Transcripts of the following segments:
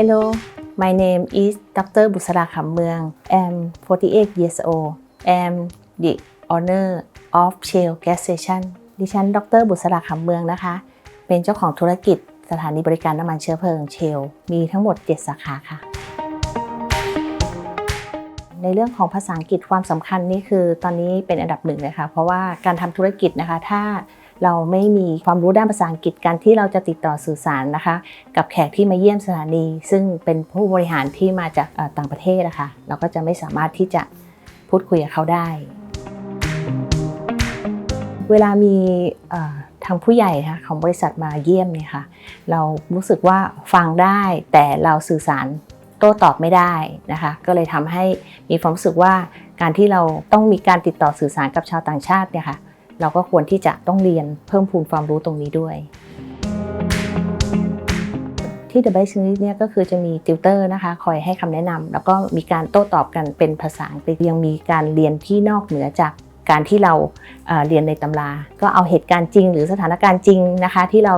Hello my name is Dr. บุษราคำเมือง I'm 48 years old I'm the owner of Shell Gas Station ดิฉัน ดร บุษราคำเมืองนะคะ เป็นเจ้าของธุรกิจสถานีบริการน้ำมันเชื้อเพลิง Shell มีทั้งหมด 7 สาขาค่ะ ในเรื่องของภาษาอังกฤษความสำคัญนี่คือตอนนี้เป็นอันดับหนึ่งเลยค่ะ เพราะว่าการทำธุรกิจนะคะ ถ้า เราไม่มีความรู้ด้านภาษาอังกฤษการที่เราจะติดต่อสื่อสารนะคะ กับแขกที่มาเยี่ยมสถานี ซึ่งเป็นผู้บริหารที่มาจากต่างประเทศนะคะเราก็จะไม่สามารถที่จะพูดคุยกับเขาได้ เวลามีทางผู้ใหญ่ค่ะของบริษัทมาเยี่ยมเนี่ยค่ะเรารู้สึกว่าฟังได้แต่เราสื่อสารโต้ตอบไม่ได้นะคะก็เลยทำให้มีความรู้สึกว่าการที่เราต้องมีการติดต่อสื่อสารกับชาวต่างชาติเนี่ยค่ะ เราก็ควรที่จะต้องเรียนเพิ่มพูนความรู้ตรงนี้ด้วย ที่ The Best English เนี่ยก็คือจะมีติวเตอร์นะคะคอยให้คำแนะนำแล้วก็มีการโต้ตอบกันเป็นภาษาอังกฤษยังมีการเรียนที่นอกเหนือจากการที่เราเรียนในตำรา ก็เอาเหตุการณ์จริง หรือสถานการณ์จริงนะคะที่เรา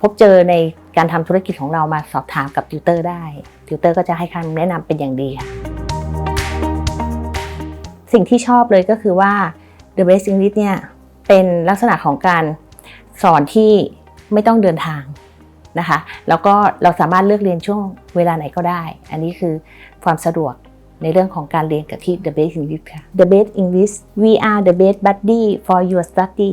พบเจอในการทำธุรกิจของเรามาสอบถามกับติวเตอร์ได้ ติวเตอร์ก็จะให้คำแนะนำเป็นอย่างดีค่ะสิ่งที่ชอบเลยก็คือว่า The Best English เนี่ย เป็นลักษณะของการสอนที่ไม่ต้องเดินทางนะคะ แล้วก็เราสามารถเลือกเรียนช่วงเวลาไหนก็ได้ อันนี้คือความสะดวกในเรื่องของการเรียนกับที่ The Best English ค่ะ The Best English we are the best buddy for your study